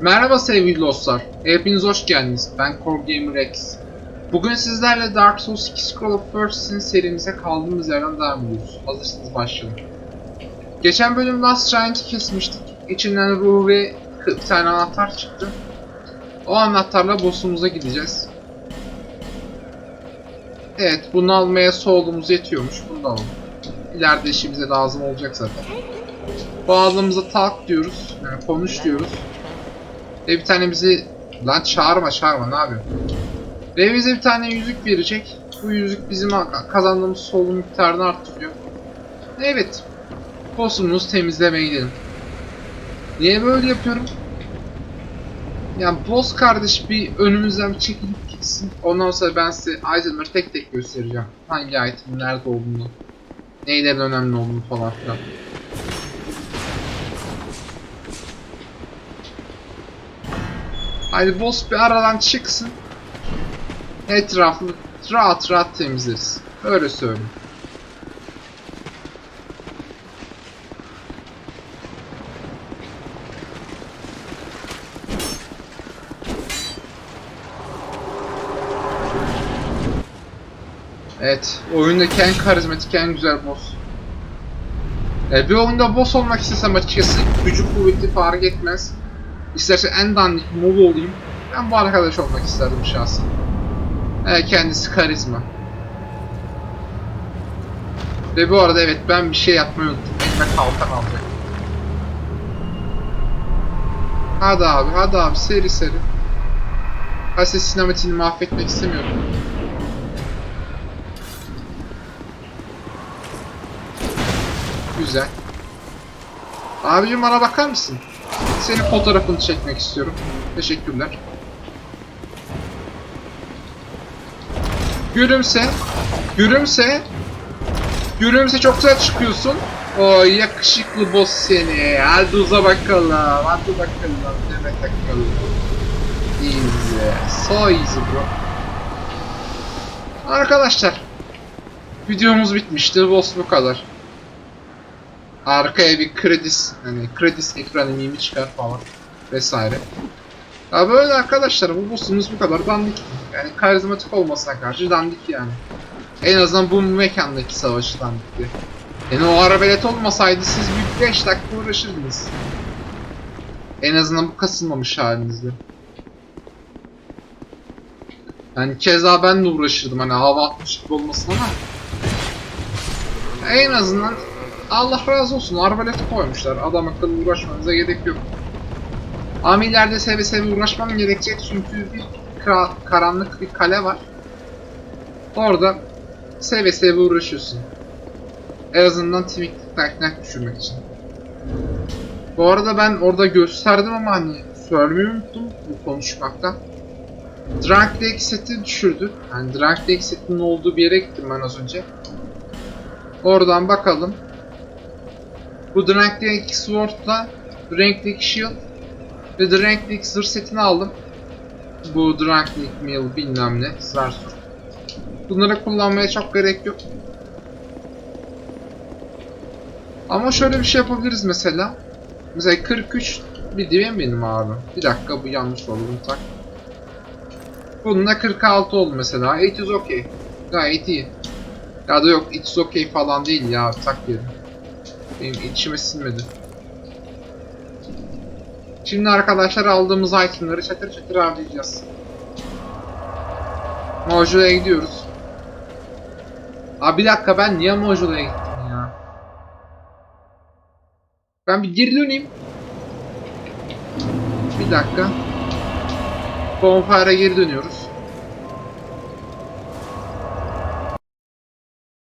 Merhaba sevgili dostlar. Hepiniz hoş geldiniz. Ben Core Gamer X. Bugün sizlerle Dark Souls 2 Scroll of First'in serimize kaldığımız yerden devam ediyoruz. Hazırsanız başlayalım. Geçen bölüm Last Giant'ı kesmiştik. İçinden ruh ve bir tane anahtar çıktı. O anahtarla boss'umuza gideceğiz. Evet, bunu almaya solumuz yetiyormuş. Bunu da alalım. İleride işimize lazım olacak zaten. Boğazımıza talk diyoruz. Yani konuş diyoruz. Ve bir tane bizi... Lan çağırma çağırma ne yapıyorsun? Ve bize bir tane yüzük verecek. Bu yüzük bizim kazandığımız solun miktarını arttırıyor. Evet. Boss'umuzu temizlemeye gidelim. Niye böyle yapıyorum? Yani boss kardeş bir önümüzden çekilip gitsin. Ondan sonra ben size itemleri tek tek göstereceğim. Hangi item nerede olduğunu. Neylerin önemli olduğunu falan filan. Haydi boss bir aradan çıksın. Etrafı rahat rahat temizleriz. Öyle söyleyeyim. Evet, oyundaki en karizmatik, en güzel boss. E, bir oyunda boss olmak istesem açıkçası gücü kuvveti fark etmez. İsterse en dandik mob olayım. Ben bu arkadaş olmak isterdim şahsen. E, kendisi karizma. Ve bu arada evet ben bir şey yapmayı unuttum. Elime kalkan alacak. Hadi abi, hadi abi seri seri. Hadi sinematiğini mahvetmek istemiyorum. Güzel. Abicim bana bakar mısın? Senin fotoğrafını çekmek istiyorum. Teşekkürler. Gülümse. Gülümse. Gülümse çok güzel çıkıyorsun. O yakışıklı boss seni. Hadi uza bakalım. Hadi bakalım. Deme bakalım. Easy. So easy bro. Arkadaşlar. Videomuz bitmişti. Boss bu kadar. Arkaya bir kredis, hani kredis ekranı mimi çıkar falan vesaire. Ya böyle arkadaşlar bu boss'umuz bu kadar dandik. Yani karizmatik olmasına karşı dandik yani. En azından bu mekandaki savaşı dandikti. Yani o arabelet olmasaydı siz bir 5 dakika uğraşırdınız. En azından bu kasılmamış halinizde. Yani keza ben de uğraşırdım hani hava atmış gibi olmasın ama. En azından Allah razı olsun arbalet koymuşlar. Adam akıllı uğraşmanıza gerek yok. Ama ileride seve seve uğraşmam gerekecek çünkü bir karanlık bir kale var. Orada seve seve uğraşıyorsun. En azından tweak taknak düşürmek için. Bu arada ben orada gösterdim ama hani söylemeyi unuttum bu konuşmakta. Drunk Lake seti düşürdü. Yani Drunk Lake setinin olduğu bir yere gittim ben az önce. Oradan bakalım. Bu Dranklik Sword'la Dranklik Shield ve Dranklik Zırh setini aldım. Bu Dranklik Mill bilmem ne zar sur. Bunları kullanmaya çok gerek yok. Ama şöyle bir şey yapabiliriz mesela. Mesela 43 bir divim benim abi. Bir dakika bu yanlış oldu tak. Bununla 46 oldu mesela. It is okay. Gayet iyi. Ya da yok it is okay falan değil ya tak yerim. Benim içime sinmedi. Şimdi arkadaşlar aldığımız itemleri çatır çatır harcayacağız. Mojo'ya gidiyoruz. Abi bir dakika ben niye Mojo'ya gittim ya? Ben bir geri döneyim. Bir dakika. Bonfire'a geri dönüyoruz.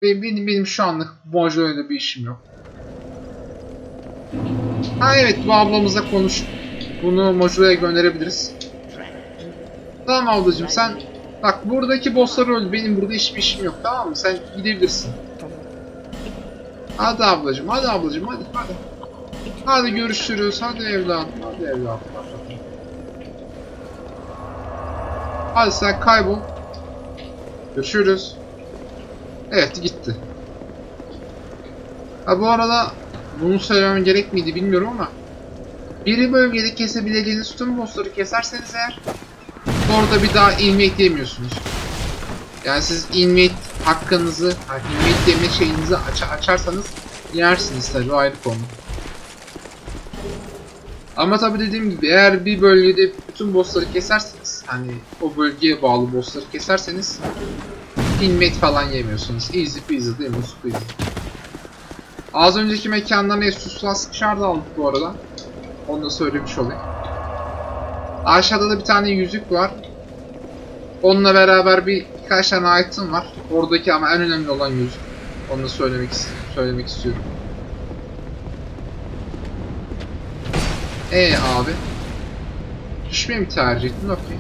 Benim, benim, benim şu anlık Mojo'yla bir işim yok. Ha evet bu ablamızla konuş. Bunu Moju'ya gönderebiliriz. Tamam ablacım sen bak buradaki bosslar öldü. Benim burada hiçbir işim yok tamam mı? Sen gidebilirsin. Hadi ablacım hadi ablacım hadi hadi. Hadi görüşürüz hadi evladım hadi evladım. Hadi sen kaybol. Görüşürüz. Evet gitti. Ha bu arada bunu söylemem gerek miydi bilmiyorum ama biri bölgede kesebileceğiniz tüm bossları keserseniz eğer orada bir daha invade yemiyorsunuz. Yani siz invade hakkınızı, yani invade yeme şeyinizi aç açarsanız yersiniz tabi o ayrı konu. Ama tabi dediğim gibi eğer bir bölgede bütün bossları keserseniz hani o bölgeye bağlı bossları keserseniz invade falan yemiyorsunuz. Easy peasy değil mi? Squeezy. Az önceki mekandan Asus Last Shard aldık bu arada. Onu da söylemiş olayım. Aşağıda da bir tane yüzük var. Onunla beraber bir birkaç tane item var. Oradaki ama en önemli olan yüzük. Onu da söylemek söylemek istiyorum. E abi. Düşmeyi mi tercih ettin? Okey.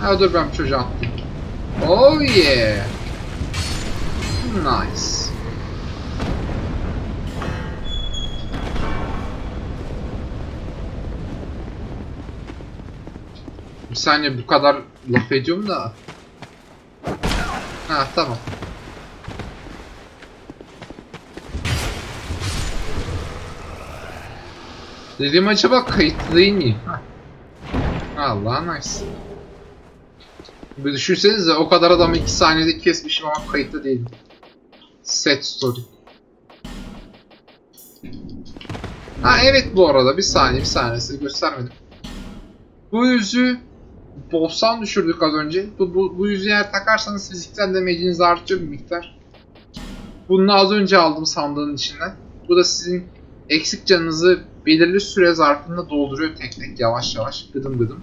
Ha dur ben çocuğa attım. Oh yeah. Nice. Bir saniye bu kadar laf ediyorum da. Ha tamam. Dedim acaba kayıtlı değil? Hah. Allah nice. Bir düşünsenize o kadar adamı 2 saniyede kesmişim ama kayıtlı değilim. Set story. Ha evet bu arada bir saniye bir saniye size göstermedim. Bu yüzü boss'tan düşürdük az önce. Bu, bu, bu yüzü eğer takarsanız fiziksel damage'iniz artıyor bir miktar. Bunu az önce aldım sandığın içinden. Bu da sizin eksik canınızı belirli süre zarfında dolduruyor tek tek yavaş yavaş gıdım gıdım.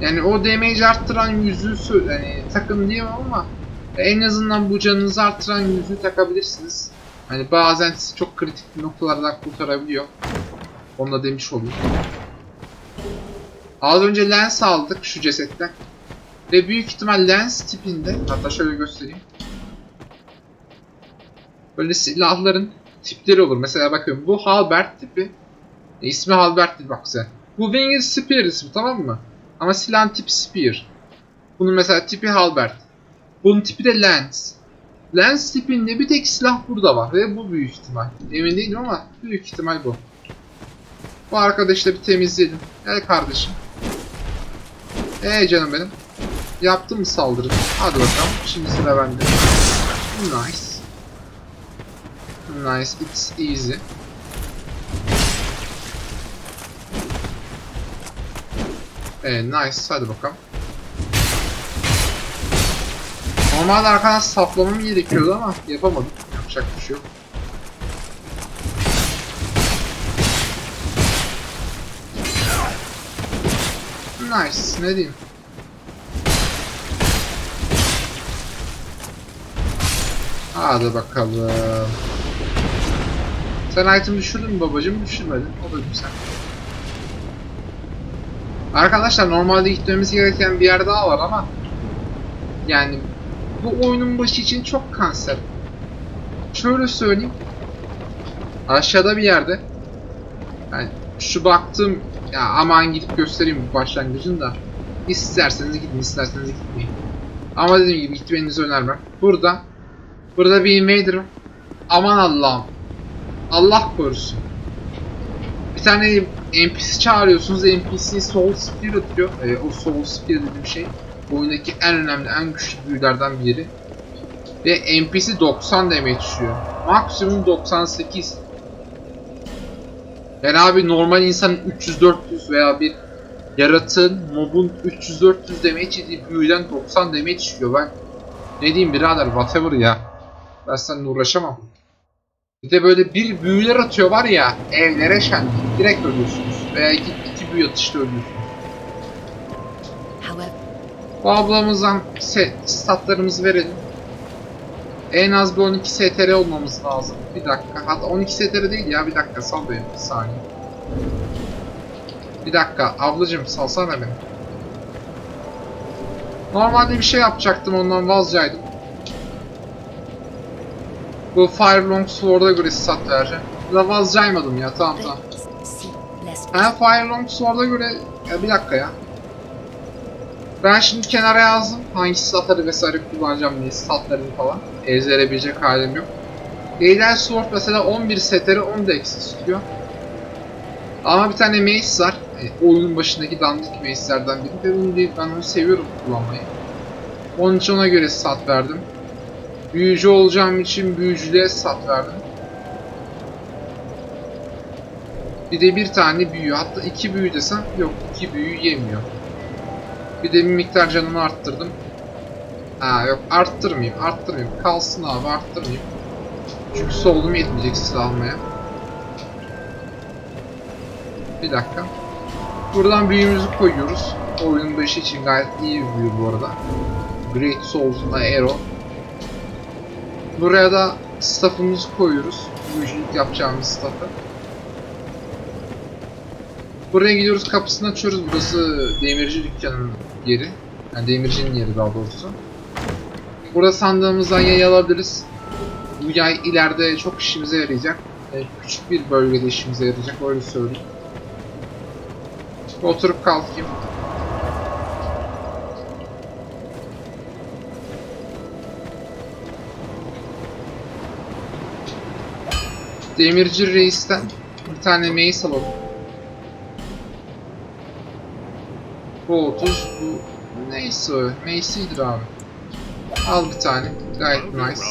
Yani o damage arttıran yüzüğü sö- yani takın diyemem ama en azından bu canınızı arttıran yüzüğü takabilirsiniz. Hani bazen sizi çok kritik noktalardan kurtarabiliyor. Onu da demiş olayım. Az önce lens aldık şu cesetten. Ve büyük ihtimal lens tipinde, hatta şöyle göstereyim. Böyle silahların tipleri olur. Mesela bakın bu halberd tipi. E, ismi halberd değil bak sen. Bu winged spear ismi tamam mı? Ama silahın tipi spear. Bunun mesela tipi halberd. Bunun tipi de lens. Lens tipinde bir tek silah burada var ve bu büyük ihtimal. Emin değilim ama büyük ihtimal bu. Bu arkadaşı da bir temizledim. Gel kardeşim. Ee canım benim. Yaptın mı saldırı? Hadi bakalım. Şimdi sıra bende. Nice. Nice. It's easy. Ee, nice. Hadi bakalım. Normalde arkadan saplamam gerekiyordu ama yapamadım. Yapacak bir şey yok. Nice. Ne diyeyim? Hadi bakalım. Sen item düşürdün mü babacım? Düşürmedin. O da güzel. Arkadaşlar normalde gitmemiz gereken bir yer daha var ama yani bu oyunun başı için çok kanser. Şöyle söyleyeyim. Aşağıda bir yerde yani şu baktığım ya aman gidip göstereyim başlangıcını da isterseniz gidin isterseniz gitmeyin. Ama dediğim gibi gitmenizi önermem. Burada burada bir invader var. Aman Allah'ım. Allah korusun. Bir tane NPC çağırıyorsunuz. NPC Soul Spear atıyor. Ee, o Soul Spear dediğim şey oyundaki en önemli, en güçlü büyülerden biri. Ve NPC 90 damage düşüyor. Maksimum 98. Yani abi normal insanın 300-400 veya bir yaratığın, mobun 300-400 damage yediği büyüden 90 damage düşüyor. Ben ne diyeyim birader whatever ya. Ben seninle uğraşamam. Bir de böyle bir büyüler atıyor var ya evlere şenlik. Direkt ölüyorsunuz. Veya iki, iki büyü atışta ölüyorsunuz. Bu ablamızdan statlarımızı verelim. En az bir 12 STR olmamız lazım. Bir dakika. Hatta 12 STR değil ya. Bir dakika sal beni. Bir saniye. Bir dakika. Ablacım salsana beni. Normalde bir şey yapacaktım ondan vazgeçtim. Bu Fire Long Sword'a göre stat vereceğim. Da vazgeçmadım ya. Tamam tamam. Ha Fire Long Sword'a göre... Ya bir dakika ya. Ben şimdi kenara yazdım hangi statları vesaire kullanacağım diye statlarını falan. Ezberebilecek halim yok. Eğlen Sword mesela 11 setleri 10 da istiyor. Ama bir tane mace var. E, oyunun başındaki dandik mace'lerden biri. Ve bunu değil, ben onu seviyorum kullanmayı. Onun için ona göre sat verdim. Büyücü olacağım için büyücülüğe sat verdim. Bir de bir tane büyü. Hatta iki büyü desem yok iki büyü yemiyor. Bir de bir miktar canımı arttırdım. Ha yok arttırmayayım arttırmayayım. Kalsın abi arttırmayayım. Çünkü solum yetmeyecek silah almaya. Bir dakika. Buradan büyümüzü koyuyoruz. Oyunun başı için gayet iyi bir büyü bu arada. Great Souls'un Arrow. Buraya da staff'ımızı koyuyoruz. Büyücülük yapacağımız staff'ı. Buraya gidiyoruz kapısını açıyoruz. Burası demirci dükkanının yeri. Yani demircinin yeri daha doğrusu. Burada sandığımızdan yay alabiliriz. Bu yay ileride çok işimize yarayacak. Ee, küçük bir bölgede işimize yarayacak öyle söyleyeyim. Oturup kalkayım. Demirci reisten bir tane mace alalım. Bu 30, bu neyse o, mace'idir abi. Al bir tane, gayet nice.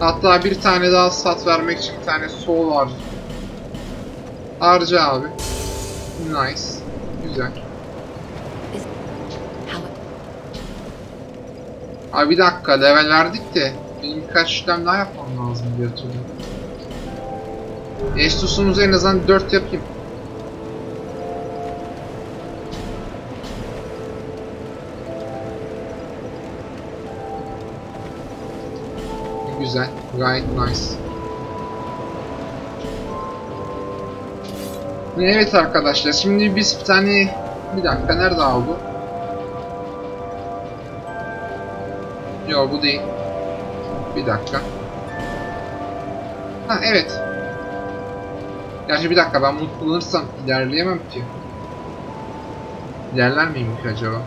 Hatta bir tane daha sat vermek için bir tane soul harca. Harca abi. Nice. Güzel. Abi bir dakika level verdik de benim birkaç işlem daha yapmam lazım diye hatırlıyorum. Estus'umuzu en azından 4 yapayım. Güzel. Gayet nice. Evet arkadaşlar şimdi biz bir tane bir dakika nerede aldı? Yo bu değil. Bir dakika. Ha evet. Gerçi bir dakika ben bunu kullanırsam ilerleyemem ki. İlerler miyim ki acaba?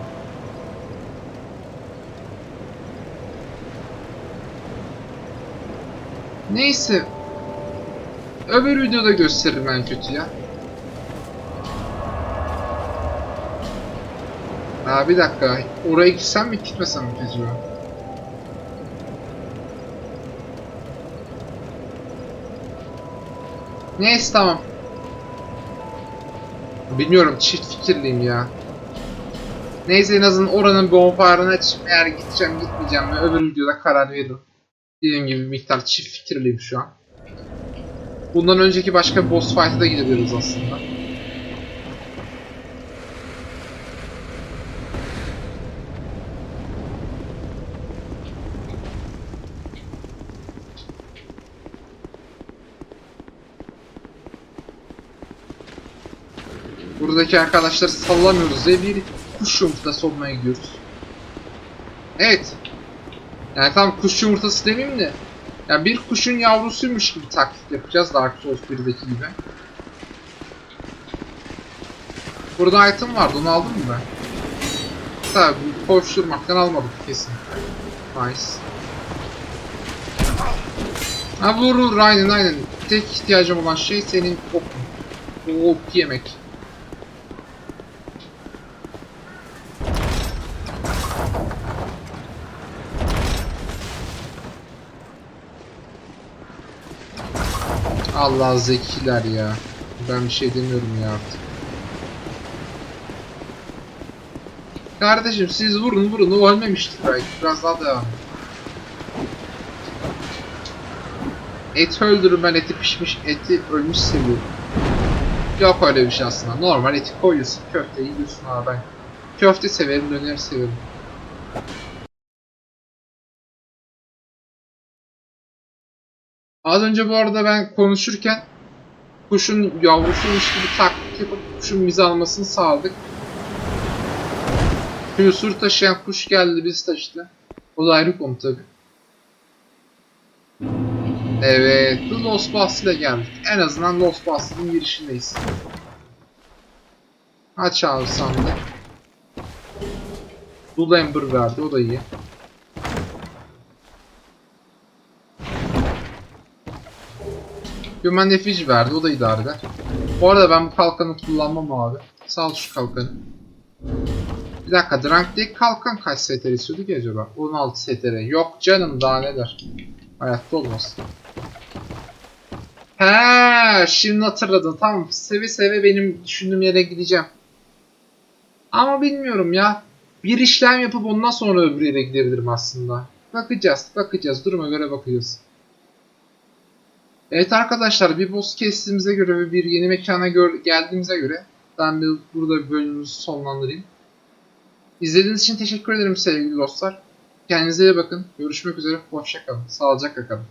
Neyse. Öbür videoda gösteririm en kötü ya. Aa bir dakika. Oraya gitsem mi gitmesem mi acaba? Neyse tamam. Bilmiyorum çift fikirliyim ya. Neyse en azından oranın bonfire'ını açıp eğer gideceğim gitmeyeceğim mi öbür videoda karar veririm. Dediğim gibi miktar çift fikirliyim şu an. Bundan önceki başka boss fight'a da gidebiliriz aslında. Buradaki arkadaşları sallamıyoruz diye bir kuş yumurtası olmaya gidiyoruz. Evet. Yani tam kuş yumurtası demeyeyim de. Ya bir kuşun yavrusuymuş gibi taklit yapacağız Dark Souls 1'deki gibi. Burada item vardı onu aldın mı ben? Tabi koşturmaktan almadık kesin. Nice. Ha vur vur aynen aynen. Tek ihtiyacım olan şey senin okun. O ok yemek. Allah zekiler ya. Ben bir şey demiyorum ya artık. Kardeşim siz vurun vurun o ölmemiştir belki. Biraz daha devam. Et öldürün ben eti pişmiş eti ölmüş seviyorum. Yok öyle bir şey aslında. Normal eti koyuyorsun köfteyi yiyorsun abi ben. Köfte severim döner severim. Az önce bu arada ben konuşurken kuşun yavrusuymuş gibi taklit yapıp kuşun bizi almasını sağladık. Sur taşıyan kuş geldi biz taşıdı. O da ayrı konu tabi. Evet, The Lost ile geldik. En azından Lost Boss'ın girişindeyiz. Aç abi sandık. Dul Ember verdi o da iyi. Human Effigy verdi o da idare eder. Bu arada ben bu kalkanı kullanmam abi. Sağ ol şu kalkanı. Bir dakika Drank'taki kalkan kaç STR istiyordu ki acaba? 16 STR. Yok canım daha neler. Hayatta olmaz. He, şimdi hatırladım. Tamam. Seve seve benim düşündüğüm yere gideceğim. Ama bilmiyorum ya. Bir işlem yapıp ondan sonra öbür yere gidebilirim aslında. Bakacağız, bakacağız. Duruma göre bakacağız. Evet arkadaşlar, bir boss kestiğimize göre ve bir yeni mekana geldiğimize göre ben bir burada bir bölümümüzü sonlandırayım. İzlediğiniz için teşekkür ederim sevgili dostlar. Kendinize iyi bakın. Görüşmek üzere. Hoşçakalın. Sağlıcakla kalın.